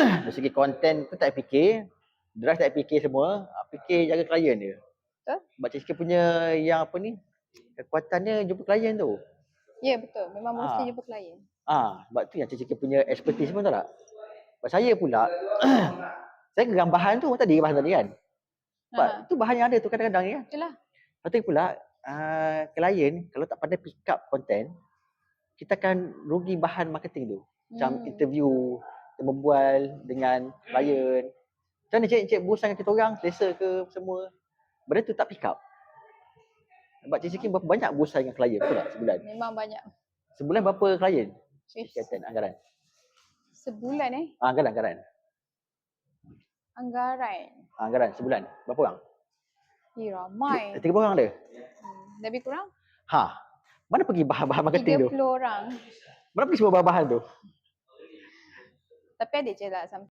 dari segi konten tu tak fikir, drive tak fikir semua, ah, fikir jaga klien dia. Sebab Cik Sikit punya yang apa ni, kekuatannya jumpa klien tu. Ya betul. Memang mesti Ah. jumpa klien. Ah, sebab tu yang Cik punya expertise pun tahu tak? Sebab saya pula, saya geram bahan tu tadi, bahan tadi kan. Sebab Ha. tu bahan yang ada tu kadang-kadang ni kan. Itulah. Lepas tu pula, uh, klien kalau tak pandai pick up content, kita akan rugi bahan marketing tu. Macam Hmm. interview, berbual dengan klien. Macam mana cik, cik berusaha dengan kita orang, selesa ke semua. Benda tu tak pick up. Sebab Cik Sikin berapa banyak berusaha dengan klien betul tak sebulan? Memang banyak. Sebulan berapa klien? Kaitan anggaran. Sebulan eh. Ah, anggaran, anggaran. Anggaran. Ah, anggaran sebulan. Berapa orang? Eh, ramai. Tiga orang ada? Hmm, Lebih kurang Ha. Mana pergi bahan-bahan marketing tu? 30 orang. Mana pergi semua bahan-bahan tu? Tapi ada je lah